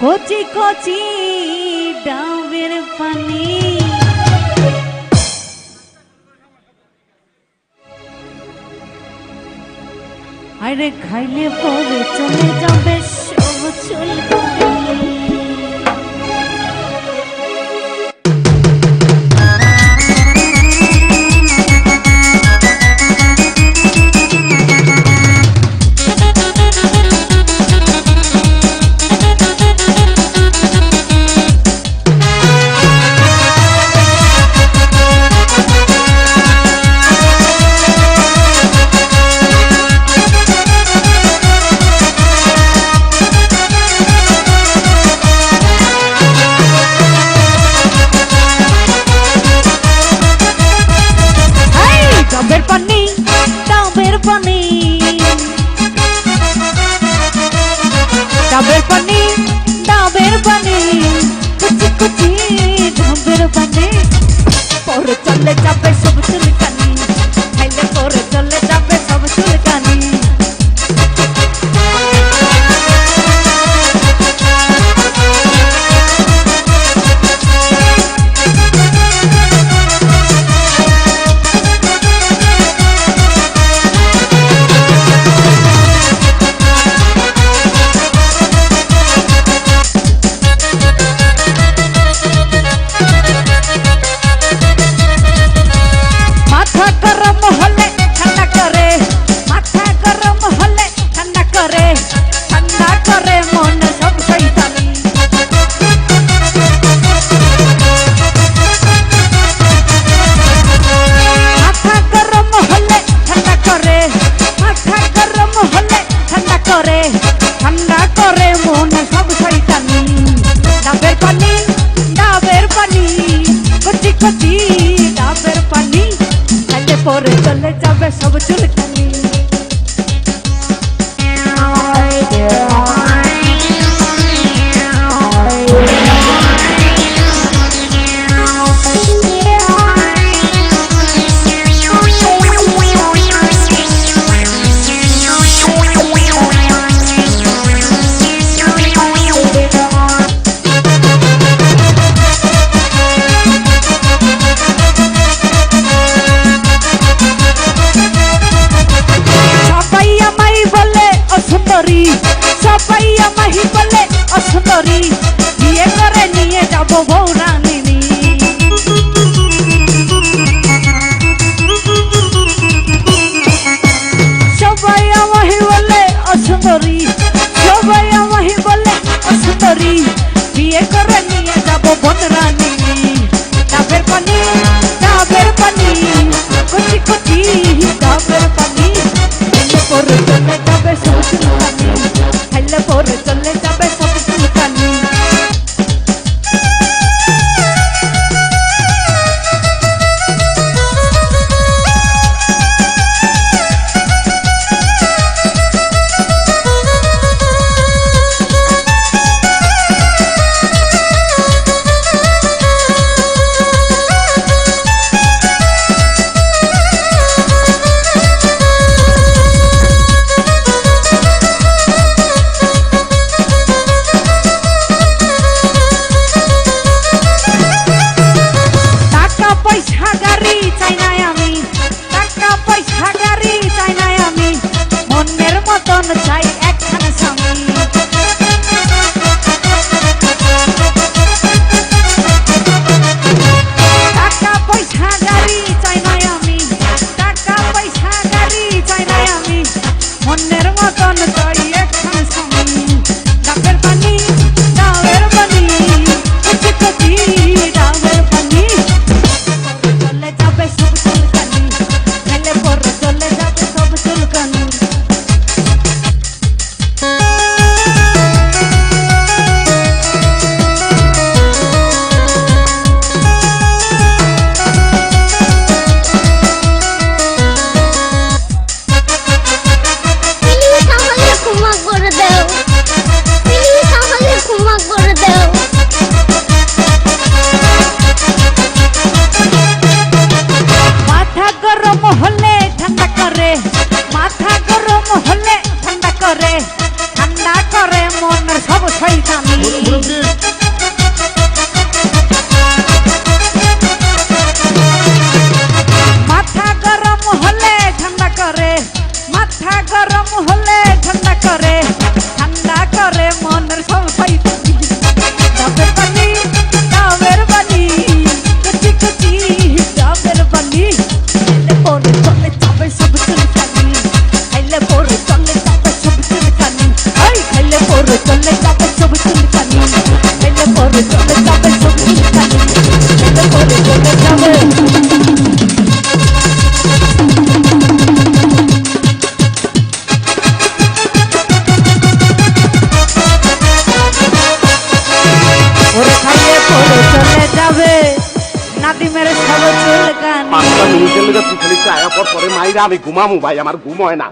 কচি কচি ডাবের পানি আরে খাইলে পরে চলে যাবে সব চুল let's সুন্দরী সবাই আমাহি বলে অসুন্দরী। বিয়ে করে নিয়ে যাব বৌরানিনী সবাই আমাহি বলে অসুন্দরী। সবাই আমাহি বলে অসুন্দরী। বিয়ে করে নিয়ে যাব বনরানিনী ডাবের পানি है যাবে নাতি মেরে সব চুল কান। তুই খালি আয়া পর পরে মাইরা আমি ঘুমামু ভাই, আমার ঘুম হয় না।